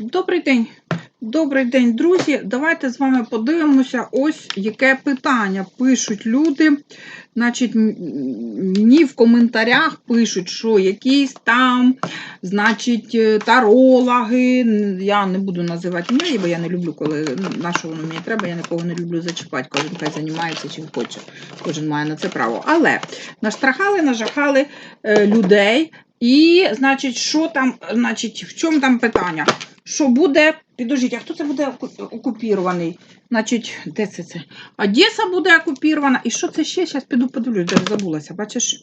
Добрий день. Добрий день, друзі. Давайте з вами подивимося, ось яке питання пишуть люди. Значить, мені в коментарях пишуть, що якісь там, значить, е, тарологи. Я не буду називати ім'я, бо я не люблю, коли на що воно мені треба, я нікого не люблю зачіпати. Кожен хай займається чим хоче. Кожен має на це право. Але наштрахали, нажахали е, людей. І, значить, що там, значить, в чому там питання? Що буде, підождіть, а хто це буде окупірований? Значить, де це це? Одеса буде окупірована. І що це ще? Зараз піду подивлюсь, де забулася, бачиш?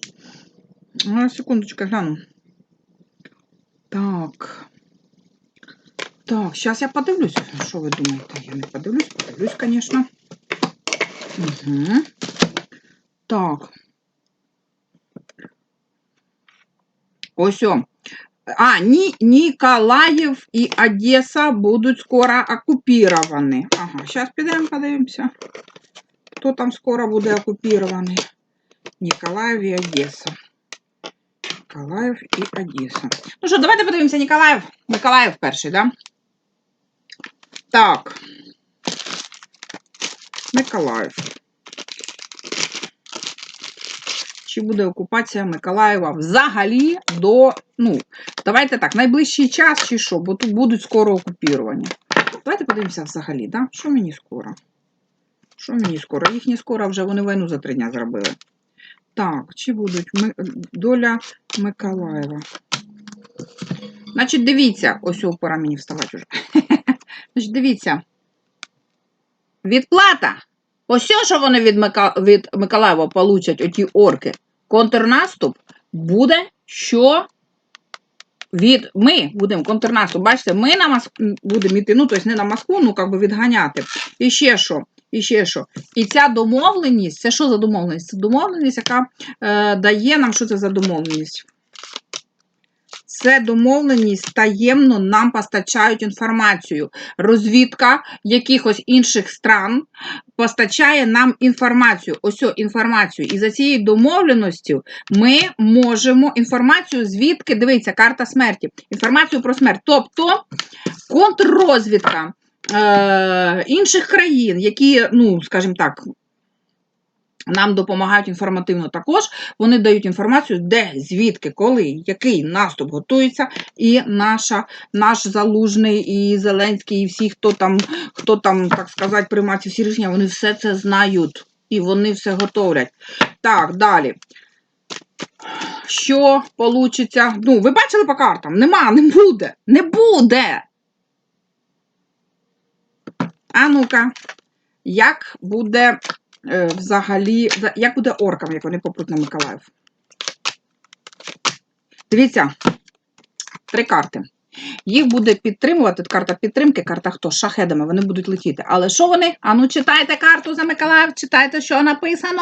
А, секундочку, гляну. Так. Так, зараз я подивлюсь. Що ви думаєте? Я не подивлюсь, подивлюсь, звісно. Угу. Так. Ось о. А, Ні, Ніколаїв і Одеса будуть скоро окупіровані. Ага, зараз підемо подивимося. Хто там скоро буде окупірований? Ніколаїв і Одеса. Ніколаїв і Одеса. Ну що, давайте подивимося Ніколаїв. Миколаїв перший, да? Так. Миколаїв. Чи буде окупація Миколаєва взагалі до, ну, давайте так, найближчий час чи що, бо тут будуть скоро окупіровані. Давайте подивимося взагалі, да? що мені скоро? Що мені скоро? Їхні скоро вже вони війну за три дня зробили. Так, чи будуть ми... доля Миколаєва? Значить, дивіться, ось о, пора мені вставати вже. Значить, дивіться. Відплата. Ось що вони від Миколаєва получать, оті орки. Контрнаступ буде що від ми будемо контрнаступ. Бачите, ми на Моск... будемо йти, ну, тобто не на Москву, ну як би відганяти. І ще що? І ще що? І ця домовленість, це що за домовленість? Це домовленість, яка е, дає нам, що це за домовленість? Це домовленість таємно нам постачають інформацію. Розвідка якихось інших стран постачає нам інформацію. Ось інформацію. І за цією домовленістю ми можемо інформацію, звідки дивіться, карта смерті, інформацію про смерть. Тобто контррозвідка е, інших країн, які, ну, скажімо так, нам допомагають інформативно також. Вони дають інформацію, де, звідки, коли, який наступ готується, і наша, наш залужний, і Зеленський, і всі, хто там, хто там, так сказати, приймає всі рішення, вони все це знають. І вони все готовлять. Так, далі. Що получиться? Ну, ви бачили по картам? Нема, не буде. Не буде. А ну-ка, як буде взагалі, як буде оркам, як вони попруть на Миколаїв? Дивіться, три карти. Їх буде підтримувати карта підтримки, карта хто? Шахедами, вони будуть летіти. Але що вони? А ну читайте карту за Миколаїв, читайте, що написано.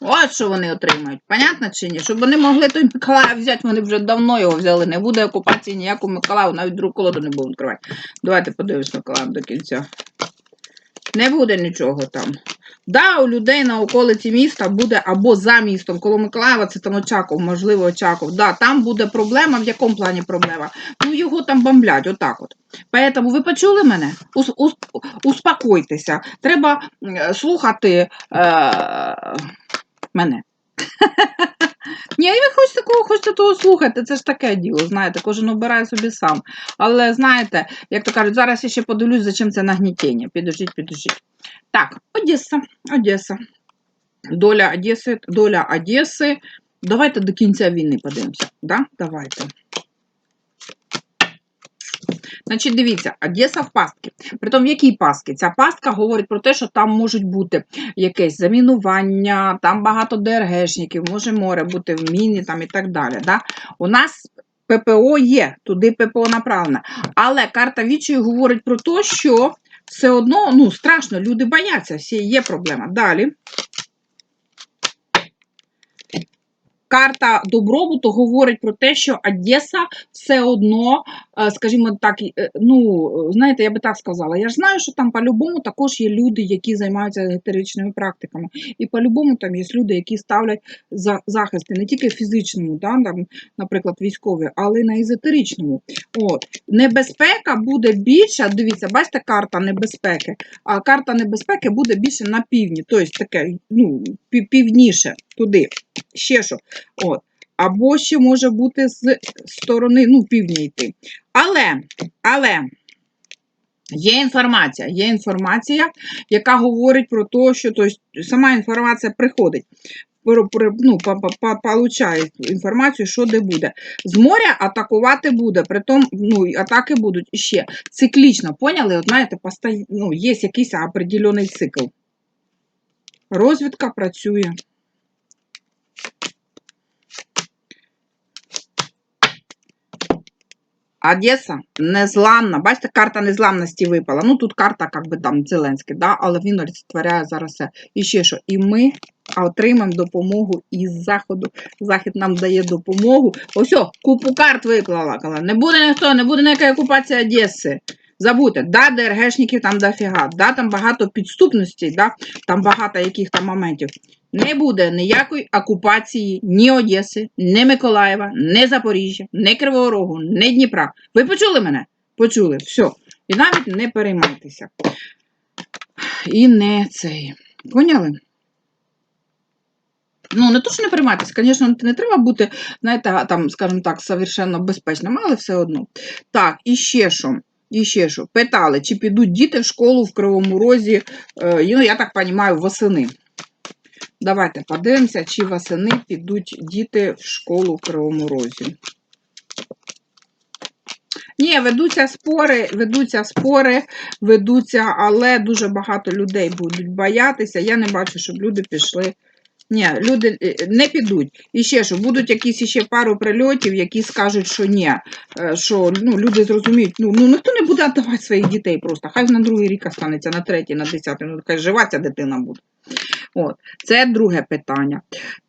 От що вони отримають. Понятно чи ні? Щоб вони могли той Миколаїв взяти, вони вже давно його взяли. Не буде окупації ніякого Миколаїв, навіть другу колоду не будуть відкривати. Давайте подивимось Миколаїв до кінця. Не буде нічого там. Да, у людей на околиці міста буде або за містом, коло Миколаєва, це там Очаков, можливо, Очаков. Да, там буде проблема. В якому плані проблема? Ну, його там бомблять, отак от. Поэтому ви почули мене? Ус, ус, успокойтеся. Треба е, слухати е, мене. Ні, ви хочете кого хочете того слухати, це ж таке діло, знаєте, кожен обирає собі сам. Але знаєте, як то кажуть, зараз я ще подивлюсь, за чим це нагнітіння. Підождіть, підождіть. Так, Одеса, Одеса. Доля Одеси, доля Одеси. Давайте до кінця війни подивимося. Да? Давайте. Значить, дивіться, Одеса в пастці. Притом, в якій пастці? Ця пастка говорить про те, що там можуть бути якесь замінування, там багато ДРГшників, може море бути в міні там і так далі. Да? У нас ППО є, туди ППО направлено. Але карта Вічої говорить про те, що все одно ну, страшно, люди бояться, всі є проблема. Далі. Карта добробуту говорить про те, що Одеса все одно е, скажімо так, е, ну, знаєте, я би так сказала, я ж знаю, що там по-любому також є люди, які займаються етеричними практиками. І по-любому там є люди, які ставлять за- захисти не тільки фізичному, да, там, наприклад, військові, але й на езотеричному. От. Небезпека буде більша, дивіться, бачите, карта небезпеки, а карта небезпеки буде більше на півдні, тобто таке, ну, пів- півдніше, туди. Ще що. От. Або ще може бути з сторони, ну, півдня йти. Але, але. Є інформація, є інформація, яка говорить про те, що тобто, сама інформація приходить, ну, по- по- по- получає інформацію, що де буде. З моря атакувати буде, притом ну, атаки будуть іще циклічно, поняли? От знаєте, постій- ну, є якийсь определений цикл. Розвідка працює. Одеса незламна. Бачите, карта незламності випала. Ну, тут карта, як би там Зеленський, да? але він олицетворяє зараз все. І ще що. І ми отримаємо допомогу із Заходу. Захід нам дає допомогу. Ось, купу карт виклала. Не буде ніхто, не буде ніяка окупація Одеси. Забудьте, да, ДРГшників там дофіга, да, там багато підступностей, да, там багато яких там моментів. Не буде ніякої окупації ні Одеси, ні Миколаєва, ні Запоріжжя, ні Кривого Рогу, ні Дніпра. Ви почули мене? Почули, все. І навіть не переймайтеся. І не цей. Поняли? Ну, не то, що не переймайтеся, звісно, не треба бути, знаєте, там, скажімо так, совершенно безпечним, але все одно. Так, і ще що. І ще що. Питали, чи підуть діти в школу в Кривому Розі, е, ну, я так розумію, восени. Давайте подивимося, чи восени підуть діти в школу в Кривому Розі. Ні, ведуться спори, ведуться спори, ведуться, але дуже багато людей будуть боятися. Я не бачу, щоб люди пішли. Ні, люди е, не підуть. І ще що, будуть якісь ще пару прильотів, які скажуть, що ні, е, що ну, люди зрозуміють, ну, ну ніхто не буде віддавати своїх дітей просто. Хай на другий рік останеться, на третій, на десятий, ну хай жива ця дитина буде. От, це друге питання.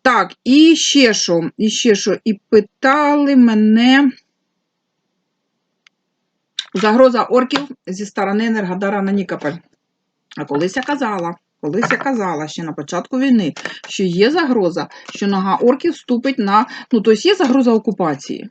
Так, і ще що, і ще що, і питали мене. Загроза орків зі сторони Енергодара на Нікополь. А колись я казала, колись я казала ще на початку війни, що є загроза, що нога орків вступить на. Ну, тобто є загроза окупації.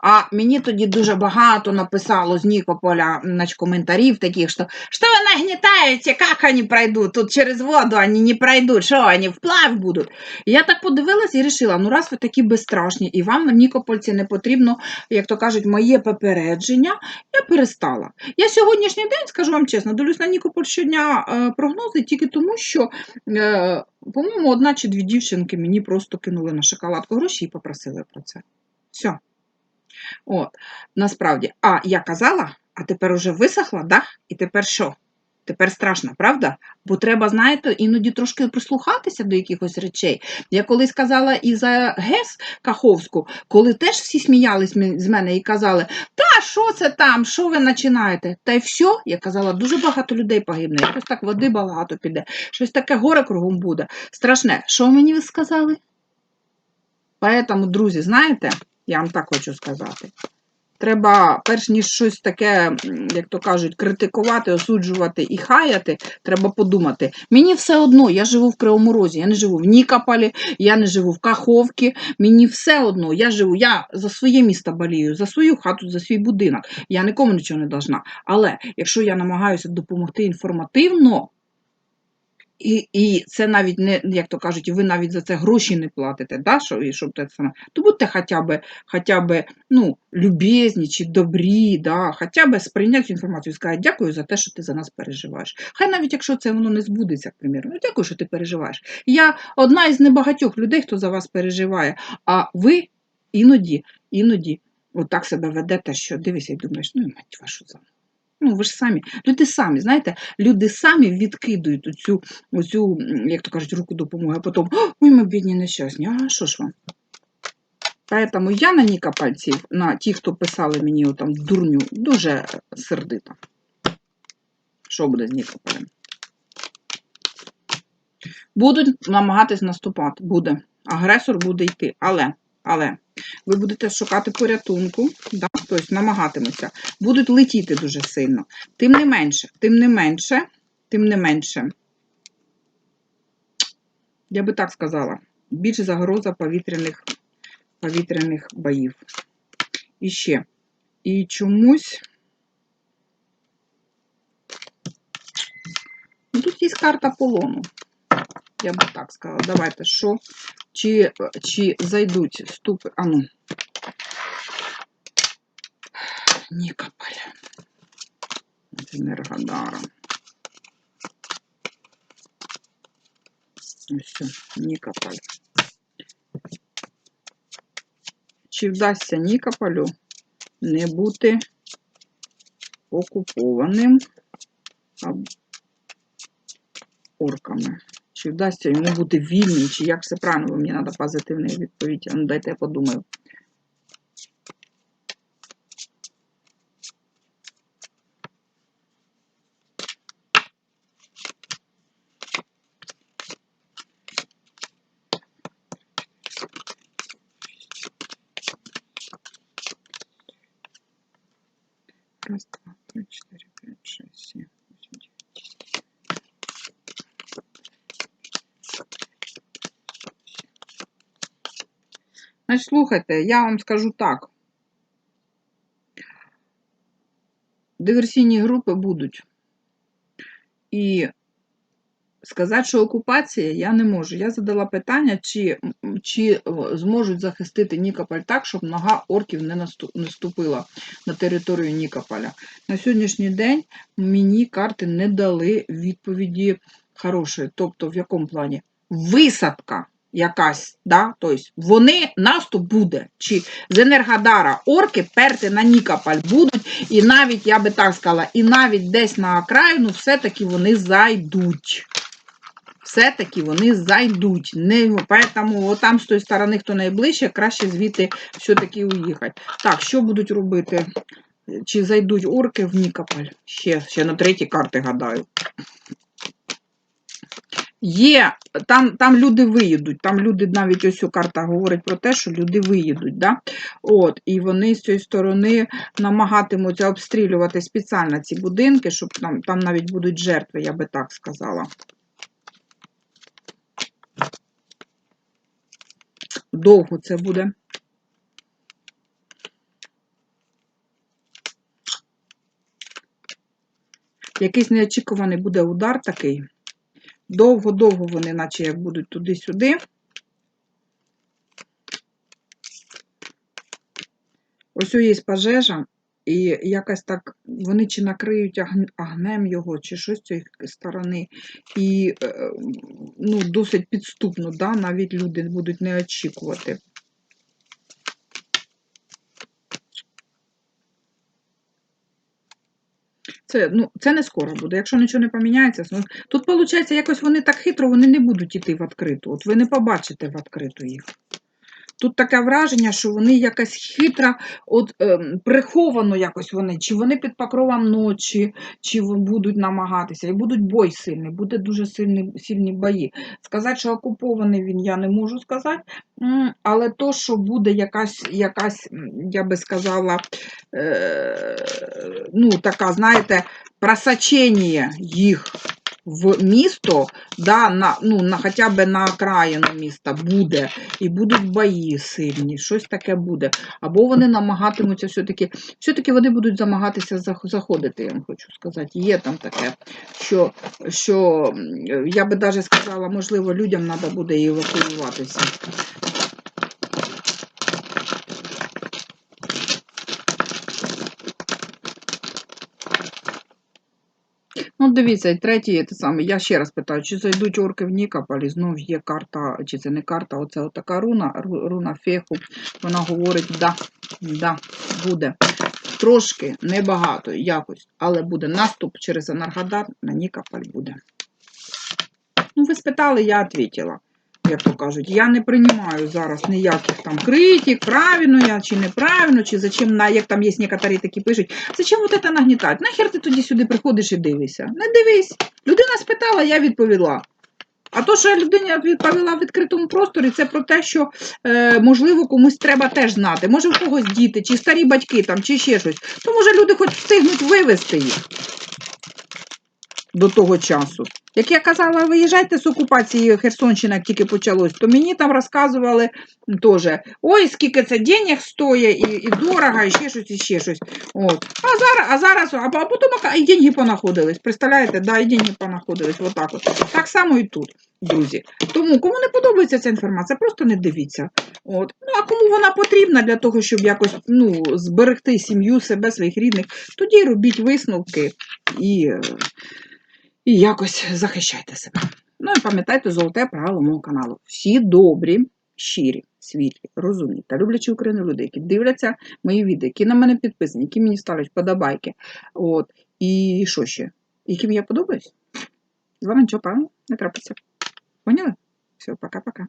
А мені тоді дуже багато написало з Нікополя значить, коментарів таких, що що ви нагнітаєте, як вони пройдуть? Тут через воду вони не пройдуть, що вони вплав будуть. Я так подивилась і вирішила, ну раз ви такі безстрашні, і вам, Нікопольці, не потрібно, як то кажуть, моє попередження, я перестала. Я сьогоднішній день, скажу вам чесно, дивлюсь на Нікополь щодня е, прогнози тільки тому, що, е, по-моєму, одна чи дві дівчинки мені просто кинули на шоколадку гроші і попросили про це. Все. От, насправді, а я казала, а тепер уже висохла, да? І тепер що? Тепер страшно, правда? Бо треба, знаєте, іноді трошки прислухатися до якихось речей. Я колись казала і за ГЕС Каховську, коли теж всі сміялись з мене і казали, та що це там, що ви починаєте? Та й все, я казала, дуже багато людей погибне, якось так води багато піде, щось таке горе кругом буде. Страшне. Що мені ви сказали? Поэтому, друзі, знаєте, я вам так хочу сказати. Треба, перш ніж щось таке, як то кажуть, критикувати, осуджувати і хаяти, треба подумати. Мені все одно, я живу в Кривому Розі, я не живу в Нікополі, я не живу в Каховці, мені все одно, я живу, я за своє місто болію, за свою хату, за свій будинок. Я нікому нічого не должна. Але якщо я намагаюся допомогти інформативно, і, і це навіть не, як то кажуть, ви навіть за це гроші не платите, да, що, і щоб те саме, то будьте хоча б, хоча б ну, любезні чи добрі, да, хоча б сприйняти інформацію і сказати, дякую за те, що ти за нас переживаєш. Хай навіть якщо це воно не збудеться, к ну дякую, що ти переживаєш. Я одна із небагатьох людей, хто за вас переживає, а ви іноді, іноді отак себе ведете, що дивишся і думаєш, ну і мать вашу за. Ну, ви ж самі, люди самі, знаєте, люди самі відкидують оцю, оцю, як то кажуть, руку допомоги, а потім, ой, ми бідні нещасні, а що ж вам? Поэтому я на нікопальців, на ті, хто писали мені там дурню, дуже сердита. Що буде з Нікополем? Будуть намагатись наступати, буде. Агресор буде йти, але, але ви будете шукати порятунку, да? тобто намагатимуться, будуть летіти дуже сильно. Тим не менше, тим не менше, тим не менше, я би так сказала, більш загроза повітряних, повітряних боїв. І ще. І чомусь. Ну, тут є карта полону. Я би так сказала. Давайте, що? Чи, чи зайдуть ступи. А ну. Нікополь. З Енергодаром. Ось, Нікополь. Чи вдасться Нікополю не бути окупованим орками? Чи вдасться йому бути вільним, чи як все правильно, бо мені треба позитивна відповідь. Ну, дайте я подумаю. Значить, слухайте, я вам скажу так. Диверсійні групи будуть. І сказати, що окупація я не можу. Я задала питання, чи, чи зможуть захистити Нікополь так, щоб нога орків не насту- не ступила на територію Нікополя. На сьогоднішній день мені карти не дали відповіді хорошої. Тобто, в якому плані? Висадка якась, да? тобто вони наступ буде. Чи з Енергодара орки перти на Нікополь будуть, і навіть, я би так сказала, і навіть десь на окраїну все-таки вони зайдуть. Все-таки вони зайдуть. Не, поэтому там з тої сторони, хто найближче, краще звідти все-таки уїхати. Так, що будуть робити? Чи зайдуть орки в Нікополь? Ще, ще на третій карти гадаю. Є, там, там люди виїдуть, там люди навіть ось цю карта говорить про те, що люди виїдуть. Да? От, і вони з цієї сторони намагатимуться обстрілювати спеціально ці будинки, щоб там, там навіть будуть жертви, я би так сказала. Довго це буде. Якийсь неочікуваний буде удар такий. Довго-довго вони, наче як будуть туди-сюди. Ось у є пожежа, і якось так вони чи накриють агнем його, чи щось з цієї сторони. І е, ну, досить підступно, да? навіть люди будуть не очікувати. Це, ну, це не скоро буде, якщо нічого не поміняється. Ну, тут, виходить, якось вони так хитро, вони не будуть іти в відкриту. От ви не побачите в відкриту їх. Тут таке враження, що вони якось хитро, от, ем, приховано якось вони, чи вони під покровом ночі, чи будуть намагатися, і будуть бой сильний, буде дуже сильні, сильні бої. Сказати, що окупований він, я не можу сказати, але то, що буде якась, якась я би сказала, е, ну, така, знаєте, просочення їх в місто, да, на, ну, на, хоча б на окраїну міста буде, і будуть бої сильні, щось таке буде. Або вони намагатимуться все-таки, все-таки вони будуть намагатися зах- заходити, я вам хочу сказати. Є там таке, що, що я би навіть сказала, можливо, людям треба буде евакуюватися. Ну, дивіться, третій, те саме. Я ще раз питаю, чи зайдуть орки в Нікополь, і знов є карта, чи це не карта, оце отака руна, руна феху. Вона говорить, да, да, буде. Трошки, небагато, якось, але буде наступ через Енергодар на Нікополь буде. Ну, ви спитали, я відповіла. Як то кажуть, я не приймаю зараз ніяких там критик, правильно я чи неправильно, чи зачем, як там є некоторі такі пишуть, зачем вот это нагнітати? Нахер ти тоді сюди приходиш і дивишся? Не дивись. Людина спитала, я відповіла. А то, що я людині відповіла в відкритому просторі, це про те, що е, можливо комусь треба теж знати. Може, в когось діти, чи старі батьки там, чи ще щось. То може люди хоч встигнуть вивезти їх до того часу. Як я казала, виїжджайте з окупації Херсонщини, як тільки почалось, то мені там розказували теж, ой, скільки це денег стоїть, і, і дорого, і ще щось, і ще щось. От. А зараз, а зараз, а а потім і деньги понаходились. Представляєте, да, і деньги понаходились. Отак от. Так само і тут, друзі. Тому, кому не подобається ця інформація, просто не дивіться. От. Ну, а кому вона потрібна для того, щоб якось ну, зберегти сім'ю, себе, своїх рідних, тоді робіть висновки і, і якось захищайте себе. Ну і пам'ятайте золоте правило мого каналу. Всі добрі, щирі, світлі, розумні та люблячі Україну люди, які дивляться мої відео, які на мене підписані, які мені ставлять подобайки. От. І що ще? Яким я подобаюсь? З вами нічого правильно не трапиться. Поняли? Все, пока-пока.